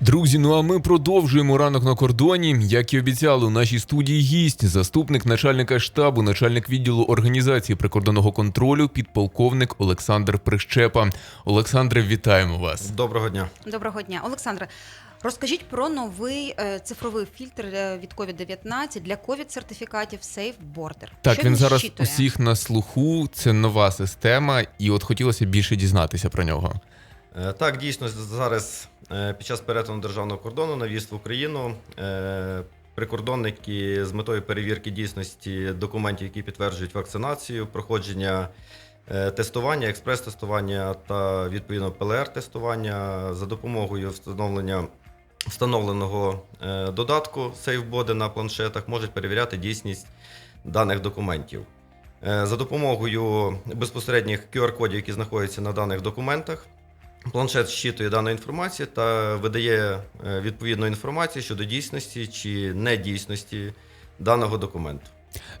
Друзі, ну а ми продовжуємо ранок на кордоні. Як і обіцяли, у нашій студії гість, заступник начальника штабу, начальник відділу організації прикордонного контролю, підполковник Олександр Прищепа. Олександре, вітаємо вас. Доброго дня. Доброго дня, Олександре. Розкажіть про новий е, цифровий фільтр е, від COVID-19 для ковід-сертифікатів Safe Border. Так, Що він зараз щитує? усіх на слуху. Це нова система, і от хотілося більше дізнатися про нього. Е, Так, дійсно, зараз під час перетину державного кордону на в'їзд в Україну е, прикордонники з метою перевірки дійсності документів, які підтверджують вакцинацію, проходження е, тестування, експрес-тестування та відповідно ПЛР-тестування за допомогою встановлення встановленого е, додатку SafeBody на планшетах можуть перевіряти дійсність даних документів. Е, За допомогою безпосередніх QR-кодів, які знаходяться на даних документах, планшет щитує дану інформацію та видає е, відповідну інформацію щодо дійсності чи недійсності даного документу.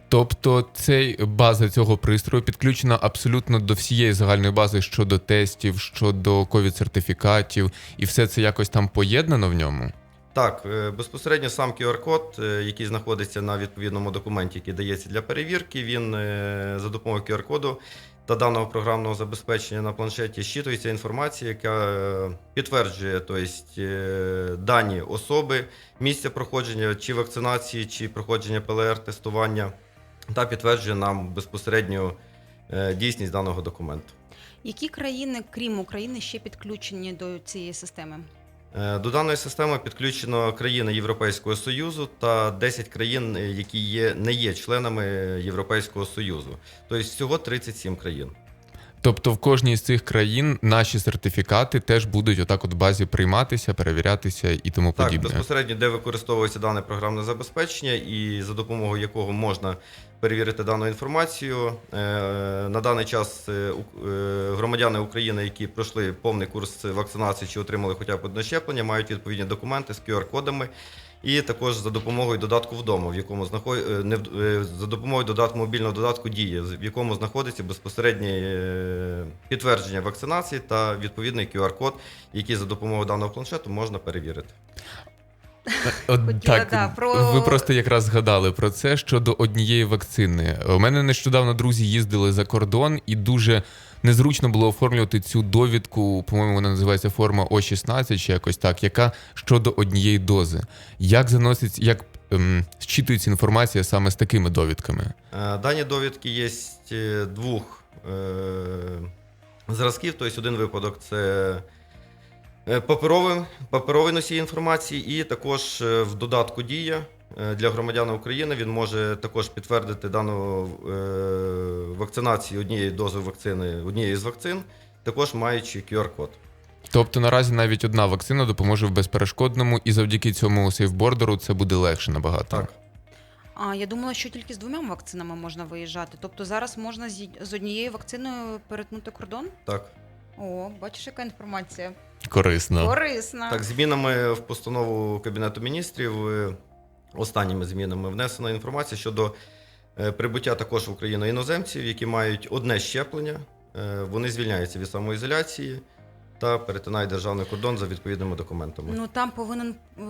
Тобто, цей база цього пристрою підключена абсолютно до всієї загальної бази щодо тестів, щодо ковід-сертифікатів, і все це якось там поєднано в ньому. Так, е, безпосередньо сам QR-код, е, який знаходиться на відповідному документі, який дається для перевірки, він за допомогою QR-коду та даного програмного забезпечення на планшеті щитується інформація, яка е, підтверджує тобто, дані особи, місця проходження чи вакцинації, чи проходження ПЛР-тестування, та підтверджує нам безпосередньо е, дійсність даного документу. Які країни, крім України, ще підключені до цієї системи? Е, До даної системи підключено країни Європейського Союзу та 10 країн, е, які є, не є членами Європейського Союзу. Тобто всього 37 країн. Тобто в кожній з цих країн наші сертифікати теж будуть отак от в базі прийматися, перевірятися і тому Так, подібне. безпосередньо, де використовується дане програмне забезпечення, і за допомогою якого можна перевірити дану інформацію. Е, На даний час е, е, громадяни України, які пройшли повний курс вакцинації чи отримали хоча б одне щеплення, мають відповідні документи з QR-кодами. І також за допомогою додатку вдома, в якому знаход... е, не в- е, за допомогою додатку мобільного додатку дія, в якому знаходиться безпосереднє е, підтвердження вакцинації та відповідний QR-код, який за допомогою даного планшету можна перевірити. От, Хотіла, так, да, про- ви просто якраз згадали про це щодо однієї вакцини. У мене нещодавно друзі їздили за кордон, і дуже незручно було оформлювати цю довідку. По-моєму, вона називається форма О16 чи якось так, яка щодо однієї дози. Як заноситься, як ем, зчитується інформація саме з такими довідками? Е, Дані довідки є е, двох е, зразків. Тобто один випадок це е, паперовий, паперовий носій інформації, і також в додатку Дія для громадян України він може також підтвердити дану е, вакцинацію однієї дози вакцини, однієї з вакцин, також маючи QR-код. Тобто наразі навіть одна вакцина допоможе в безперешкодному, і завдяки цьому сейфбордеру це буде легше набагато. Так. А я думала, що тільки з двома вакцинами можна виїжджати. Тобто зараз можна з, з однією вакциною перетнути кордон? Так. О, бачиш, яка інформація? Корисно. Корисна. Так, змінами в постанову Кабінету міністрів, е, останніми змінами внесена інформація щодо е, прибуття також в Україну іноземців, які мають одне щеплення. Е, Вони звільняються від самоізоляції та перетинають державний кордон за відповідними документами. Ну там повинен е,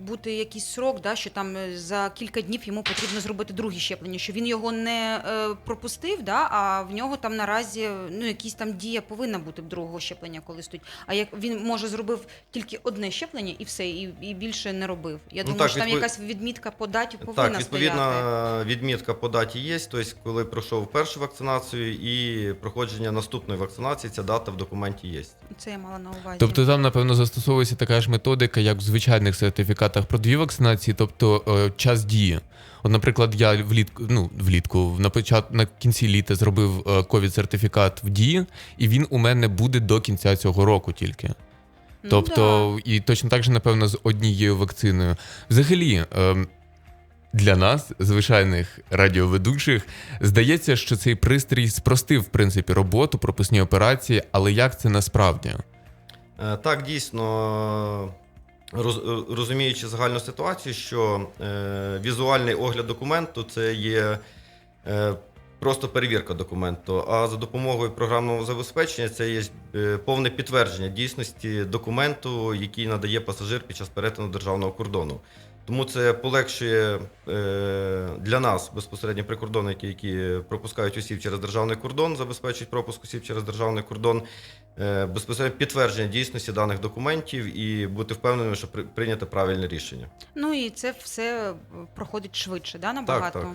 бути якийсь срок, да, що там е, за кілька днів йому потрібно зробити друге щеплення, що він його не е, пропустив, да, а в нього там наразі ну якісь там дія повинна бути другого щеплення, коли стоїть. А як він може зробив тільки одне щеплення і все, і, і більше не робив. Я Ну, думаю, так, що там відпов- якась відмітка по даті повинна Так, відповідна стояти. відмітка по даті є. Тобто, коли пройшов першу вакцинацію і проходження наступної вакцинації, ця дата в документі є. Це я мала на увазі. Тобто там, напевно, застосовується така ж методика, як в звичайних сертифікатах про дві вакцинації, тобто е, час дії. От, наприклад, я влітку, ну, влітку на почат на кінці літа зробив е, ковід-сертифікат в дії, і він у мене буде до кінця цього року тільки. Ну, Тобто, і точно так же, напевно, з однією вакциною. Взагалі, ем, для нас, звичайних радіоведучих, здається, що цей пристрій спростив, в принципі, роботу, пропускні операції, але як це насправді? Е, Так, дійсно, е, розуміючи загальну ситуацію, що е, візуальний огляд документу це є просто перевірка документу. А за допомогою програмного забезпечення це є повне підтвердження дійсності документу, який надає пасажир під час перетину державного кордону. Тому це полегшує е, для нас безпосередньо прикордонники, які пропускають осіб через державний кордон, забезпечують пропуск осіб через державний кордон, е, безпосередньо підтвердження дійсності даних документів і бути впевненими, що при- прийнято правильне рішення. Ну і це все проходить швидше, да, набагато. так.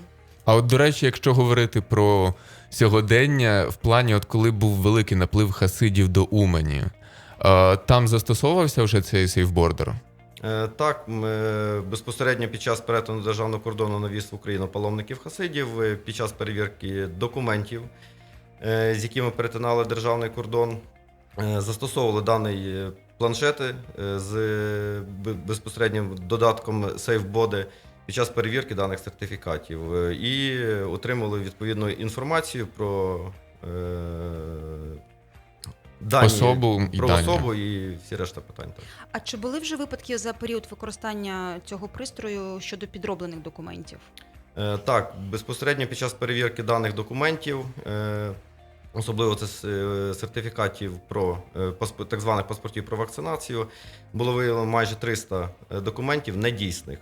А от, до речі, якщо говорити про сьогодення, в плані, от коли був великий наплив хасидів до Умані, е, там застосовувався вже цей сейфбордер? Е, Так, е, безпосередньо під час перетину державного кордону на в'їзд в Україну паломників хасидів, е, під час перевірки документів, з якими перетинали державний кордон, застосовували даний планшети з безпосереднім додатком SafeBody під час перевірки даних сертифікатів. І отримали відповідну інформацію про дані, Особу і про дані. особу і всі решта питань. Так. А чи були вже випадки за період використання цього пристрою щодо підроблених документів? Е, Так, безпосередньо під час перевірки даних документів, е, особливо це е, сертифікатів про е, так званих паспортів про вакцинацію, було виявлено майже 300 документів недійсних е,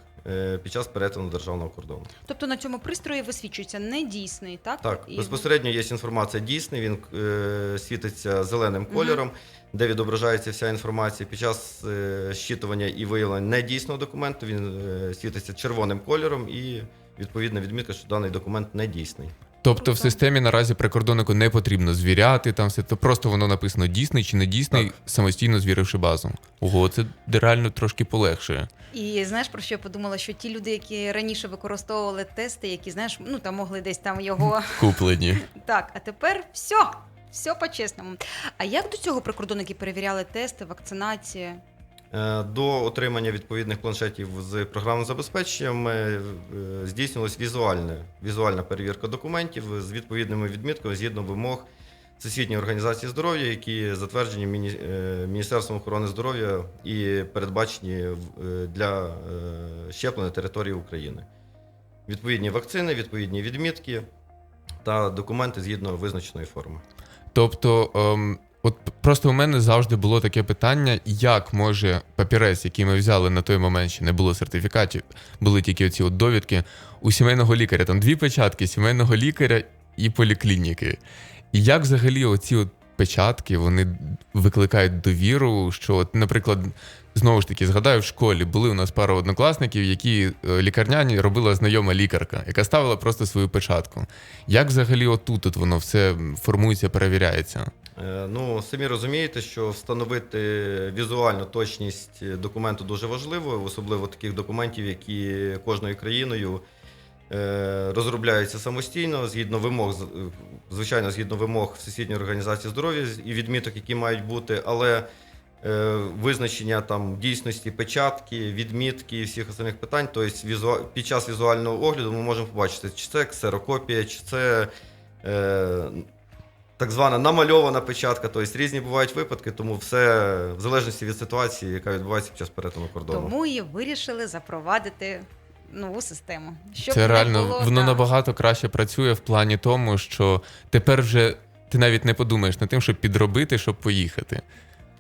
під час перетину державного кордону. Тобто на цьому пристрої висвічується недійсний, так? Так, І- безпосередньо є інформація дійсний, він е, світиться зеленим кольором, де відображається вся інформація. Під час е, щитування і виявлення недійсного документу він е, світиться червоним кольором і відповідна відмітка, що даний документ недійсний. Тобто в системі наразі прикордоннику не потрібно звіряти там все, то просто воно написано дійсний чи не дійсний, самостійно звіривши базу. Ого, це реально трошки полегшує. І знаєш про що я подумала? Що ті люди, які раніше використовували тести, які знаєш, ну там могли десь там його Куплені. так, а тепер все, все по-чесному. А як до цього прикордонники перевіряли тести, вакцинації? Е, До отримання відповідних планшетів з програмним забезпеченням е, е, візуальна, візуальна перевірка документів з відповідними відмітками згідно вимог Всесвітньої організації здоров'я, які затверджені е, Міністерством охорони здоров'я і передбачені для щеплень території України. Відповідні вакцини, відповідні відмітки та документи згідно визначеної форми. Тобто, ем, от просто у мене завжди було таке питання, як може папірець, який ми взяли на той момент, ще не було сертифікатів, були тільки оці от довідки у сімейного лікаря. Там дві печатки сімейного лікаря і поліклініки. І як взагалі оці от печатки вони викликають довіру, що, от, наприклад, знову ж таки, згадаю, в школі були у нас пара однокласників, які е, лікарняні робила знайома лікарка, яка ставила просто свою печатку. Як взагалі отут от воно все формується, перевіряється? Е, Ну, самі розумієте, що встановити візуальну точність документу дуже важливо, особливо таких документів, які кожною країною е, розробляються самостійно, згідно вимог, звичайно, згідно вимог Всесвітньої організації здоров'я і відміток, які мають бути, але е, визначення там дійсності печатки, відмітки і всіх остальних питань, тобто під час візуального огляду ми можемо побачити, чи це ксерокопія, чи це. Так звана намальована печатка, тобто різні бувають випадки, тому все в залежності від ситуації, яка відбувається під час перетину кордону. Тому і вирішили запровадити нову систему. Щоб це реально було, воно так. набагато краще працює в плані тому, що тепер вже ти навіть не подумаєш над тим, щоб підробити, щоб поїхати.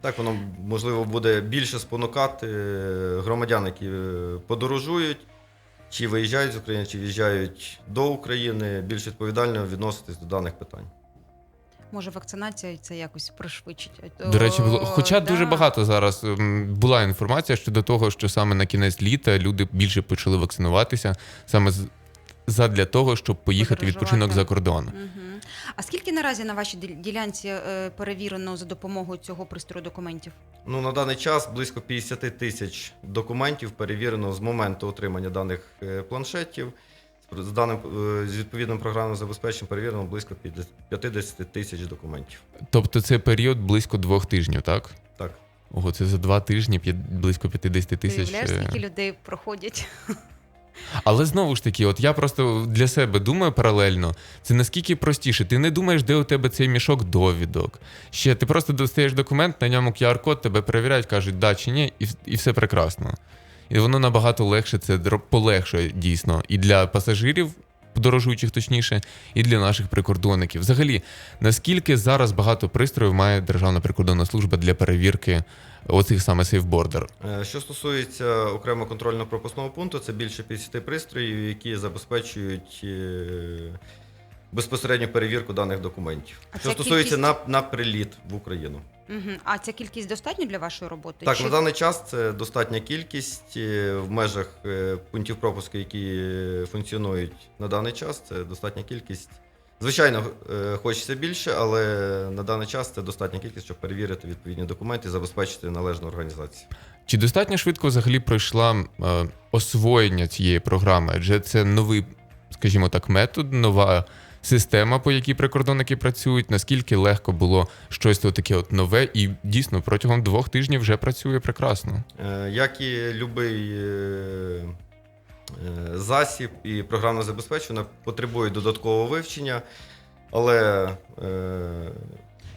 Так воно можливо буде більше спонукати е, громадян, які е, подорожують, чи виїжджають з України, чи в'їжджають до України, більш відповідально відноситись до даних питань. Може, вакцинація це якось пришвидшить. До речі, було хоча да. дуже багато зараз була інформація щодо того, що саме на кінець літа люди більше почали вакцинуватися саме з- задля того, щоб поїхати відпочинок за кордон. Мгм. А скільки наразі на вашій діл- ділянці е, перевірено за допомогою цього пристрою документів? Ну, на даний час близько 50 тисяч документів перевірено з моменту отримання даних е, планшетів. З даним е, з відповідним програмним забезпеченням перевірено близько 50 тисяч документів. Тобто це період близько двох тижнів, так? Так. Ого, це за два тижні близько 50 тисяч. уявляєш, е, скільки людей проходять? Але знову ж таки, от я просто для себе думаю паралельно, це наскільки простіше. Ти не думаєш, де у тебе цей мішок довідок. Ще ти просто достаєш документ, на ньому QR-код, тебе перевіряють, кажуть, да чи ні, і, і все прекрасно. І воно набагато легше це полегшує дійсно. І для пасажирів подорожуючих, точніше, і для наших прикордонників. Взагалі, наскільки зараз багато пристроїв має Державна прикордонна служба для перевірки оцих саме сейфбордер? Що стосується окремо контрольно-пропускного пункту, це більше 50 пристроїв, які забезпечують е, безпосередню перевірку даних документів. А Що стосується кількість- на, на приліт в Україну. Угу. А ця кількість достатня для вашої роботи? Так, Чи- на даний час це достатня кількість е, в межах е, пунктів пропуску, які е, функціонують на даний час. Це достатня кількість. Звичайно, е, хочеться більше, але на даний час це достатня кількість, щоб перевірити відповідні документи і забезпечити належну організацію. Чи достатньо швидко взагалі пройшла е, освоєння цієї програми? Адже це новий, скажімо так, метод, нова система, по якій прикордонники працюють. Наскільки легко було щось таке от нове, і дійсно протягом двох тижнів вже працює прекрасно. Е, Як і будь-який засіб і програмне забезпечення потребує додаткового вивчення, але е,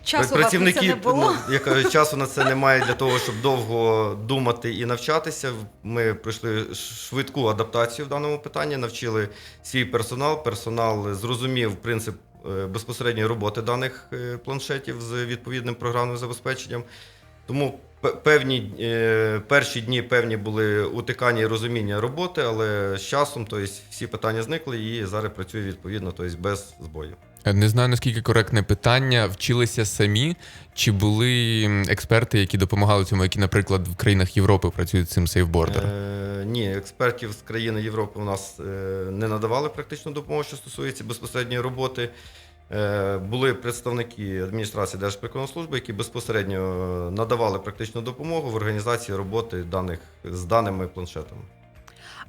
Часу вас на це не було? ну, я кажу, часу на це немає для того, щоб довго думати і навчатися. Ми пройшли швидку адаптацію в даному питанні, навчили свій персонал. Персонал зрозумів принцип е, безпосередньої роботи даних е, планшетів з відповідним програмним забезпеченням. Тому певні е, перші дні певні були утикання і розуміння роботи, але з часом тобто, всі питання зникли і зараз працює відповідно, тобто без збою. Е, Не знаю наскільки коректне питання. Вчилися самі, чи були експерти, які допомагали цьому, які, наприклад, в країнах Європи працюють з цим сейфбордером? Е, ні, експертів з країни Європи у нас е, не надавали практичну допомогу, що стосується безпосередньої роботи. Були представники адміністрації Держприкордонслужби, які безпосередньо надавали практичну допомогу в організації роботи даних з даними планшетами.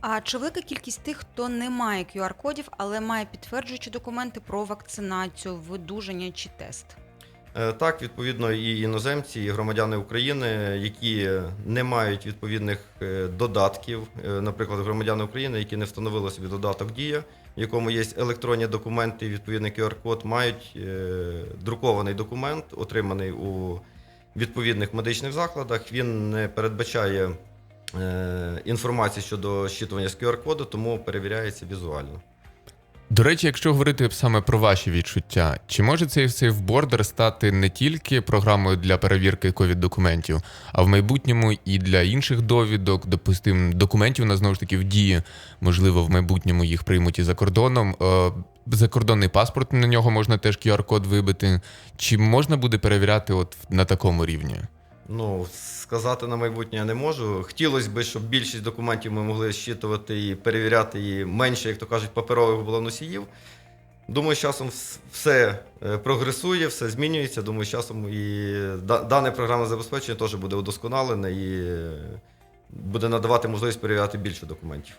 А чи велика кількість тих, хто не має QR-кодів, але має підтверджуючі документи про вакцинацію, видужання чи тест? Е, Так, відповідно, і іноземці, і громадяни України, які не мають відповідних е, додатків, е, наприклад, громадяни України, які не встановили собі додаток Дія, в якому є електронні документи, відповідний QR-код, мають друкований документ, отриманий у відповідних медичних закладах. Він не передбачає інформації щодо щитування з QR-коду, тому перевіряється візуально. До речі, якщо говорити саме про ваші відчуття, чи може цей сейфбордер стати не тільки програмою для перевірки ковід-документів, а в майбутньому і для інших довідок, допустим, документів на знову ж таки в дії, можливо, в майбутньому їх приймуть і за кордоном. Е, Закордонний паспорт на нього можна теж QR-код вибити. Чи можна буде перевіряти от на такому рівні? Ну, сказати на майбутнє я не можу. Хотілося б, щоб більшість документів ми могли щитувати і перевіряти, і менше, як то кажуть, паперових було носіїв. Думаю, з часом все е, прогресує, все змінюється. Думаю, з часом і дане програмне забезпечення теж буде удосконалене і е, буде надавати можливість перевіряти більше документів.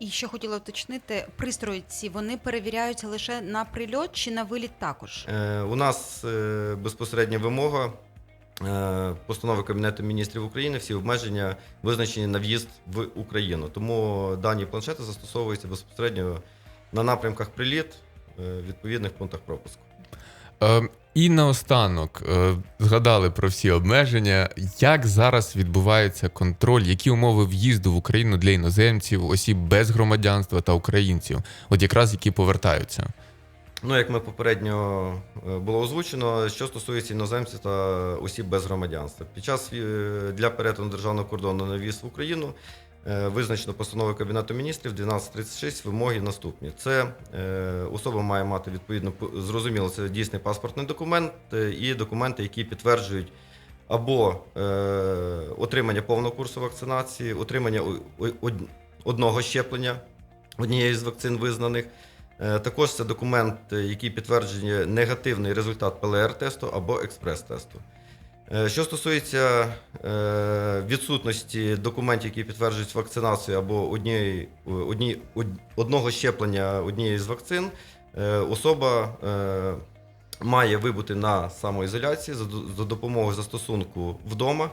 І що хотіла уточнити, пристрої ці вони перевіряються лише на прильот чи на виліт також? Е, У нас е, безпосередня вимога постанови Кабінету міністрів України, всі обмеження визначені на в'їзд в Україну. Тому дані планшети застосовуються безпосередньо на напрямках приліт е, відповідних пунктах пропуску. Е, і наостанок е, згадали про всі обмеження. Як зараз відбувається контроль, які умови в'їзду в Україну для іноземців, осіб без громадянства та українців, от якраз які повертаються? Ну, як ми попередньо е, було озвучено, що стосується іноземців та осіб без громадянства. Під час е, для перетину державного кордону на в'їзд в Україну е, визначено постановою Кабінету міністрів 1236 вимоги наступні. Це особа має мати відповідно зрозуміло, це дійсний паспортний документ і документи, які підтверджують або е, отримання повного курсу вакцинації, отримання одного щеплення однієї з вакцин визнаних. Е, Також це документ, е, який підтверджує негативний результат ПЛР-тесту або експрес-тесту. Е, Що стосується відсутності документів, які підтверджують вакцинацію або однієї, одні, одного щеплення однієї з вакцин, особа має вибути на самоізоляції за, до- за допомогою застосунку вдома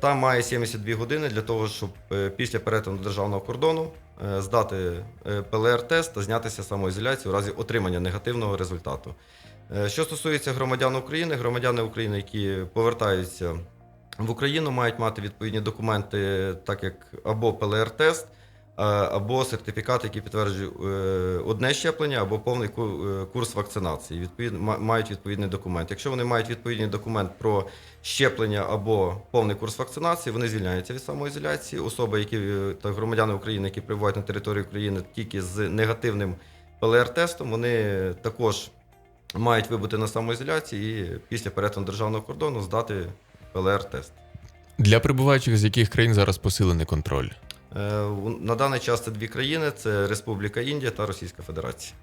та має 72 години для того, щоб е, після перетину державного кордону е, здати е, ПЛР-тест та знятися самоізоляцію в разі отримання негативного результату. Е, Що стосується громадян України, громадяни України, які повертаються в Україну, мають мати відповідні документи, так як або ПЛР-тест, або сертифікат, який підтверджує е, одне щеплення, або повний е, курс вакцинації. Відповідно, мають відповідний документ. Якщо вони мають відповідний документ про щеплення або повний курс вакцинації, вони звільняються від самоізоляції. Особи, які е, та громадяни України, які прибувають на територію України тільки з негативним ПЛР-тестом, вони також мають вибути на самоізоляції і після перетину державного кордону здати ПЛР-тест. Для прибуваючих з яких країн зараз посилений контроль? Е, На даний час це дві країни: це Республіка Індія та Російська Федерація.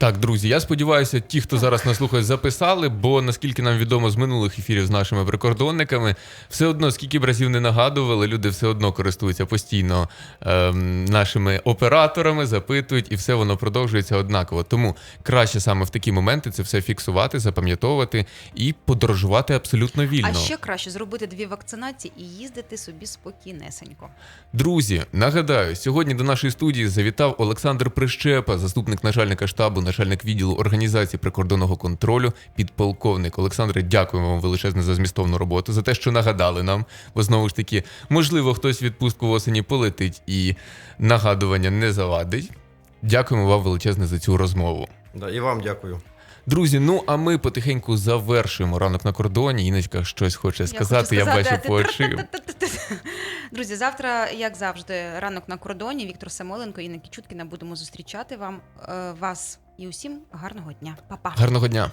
Так, друзі, я сподіваюся, ті, хто зараз нас слухає, записали, бо наскільки нам відомо з минулих ефірів з нашими прикордонниками, все одно, скільки б разів не нагадували, люди все одно користуються постійно ем, нашими операторами, запитують, і все воно продовжується однаково. Тому краще саме в такі моменти це все фіксувати, запам'ятовувати і подорожувати абсолютно вільно. А ще краще зробити дві вакцинації і їздити собі спокійнесенько. Друзі, нагадаю, сьогодні до нашої студії завітав Олександр Прищепа, заступник начальника штабу, начальник відділу організації прикордонного контролю, підполковник. Олександре, дякуємо вам величезне за змістовну роботу, за те, що нагадали нам. Бо знову ж таки, можливо, хтось відпустку в осені полетить і нагадування не завадить. Дякуємо вам величезне за цю розмову. Да, і вам дякую. Друзі, ну а ми потихеньку завершуємо ранок на кордоні. Іночка щось хоче сказати. Я, хочу бачу по. Друзі, завтра, як завжди, ранок на кордоні. Віктор Самойленко і Інна Кічуткіна будемо зустрічати вам е, вас і усім гарного дня. Па-па. Гарного дня.